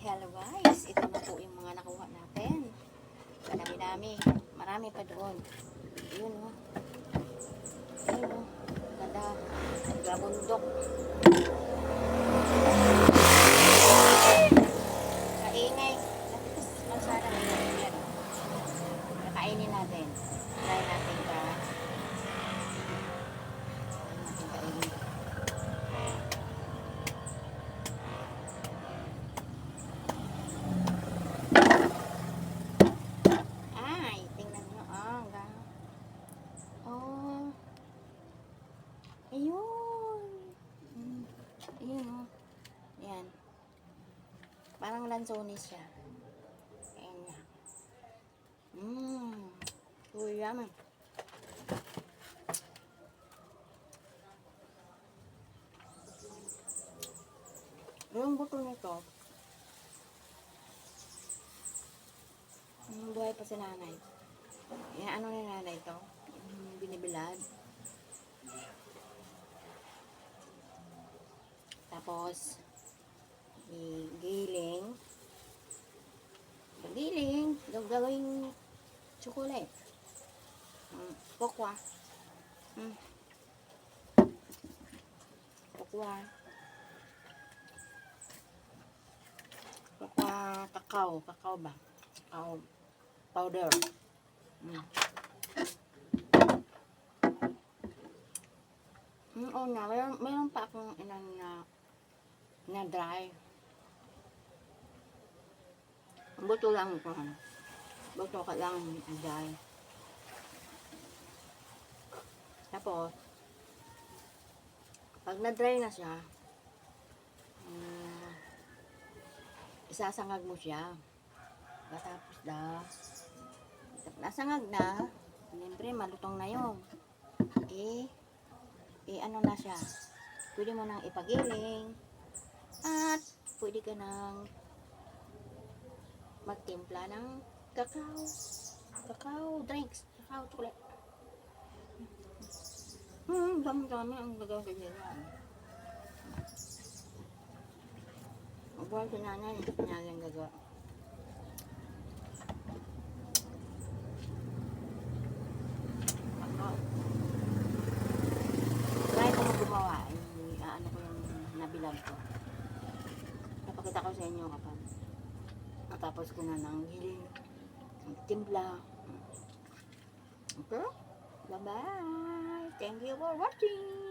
Hello guys, ito na po yung mga nakuha natin. Madami-dami. Marami pa doon. Yun o. Yun o. Ganda. Gabundok. Kaingay. Tapos magsara na yun. Yan. Kakainin natin. Try natin ka. Try natin kainin. Ay, tingnan nyo. Ah, ang ga- Oh. Ayun. Mm. Ayun, oh. Yan. Parang lansones siya. Ayan niya. Mmm. Uy, yaman. Yung buto nito, Nung buhay pa si nanay. Yan, ano ni nanay ito? Yung binibilad. Tapos, gigiling. Gigiling. Gagawing chocolate. Mm, pokwa. Mm. Pokwa. Pokwa kakao. Kakao ba? Kakao powder. Mm. Mm, oo na, mayroon, mayroon pa akong inan na na dry. Buto lang ito. ano. Buto ka lang dry. Tapos, pag na-dry na siya, mm, isasangag mo siya. Matapos da, nasangag na, siyempre malutong na yun. Eh, eh ano na siya, pwede mo nang ipagiling, at pwede ka nang magtimpla ng kakao, kakao drinks, kakao chocolate. Hmm, dami-dami ang gagawin ko dyan. Buwan si nanay, niya yung gagawa. Gumawa, eh, ano ko yung nabilag ko. Napakita ko sa inyo kapag natapos ko na ng hiling, ng timpla. Okay? Bye-bye! Thank you for watching!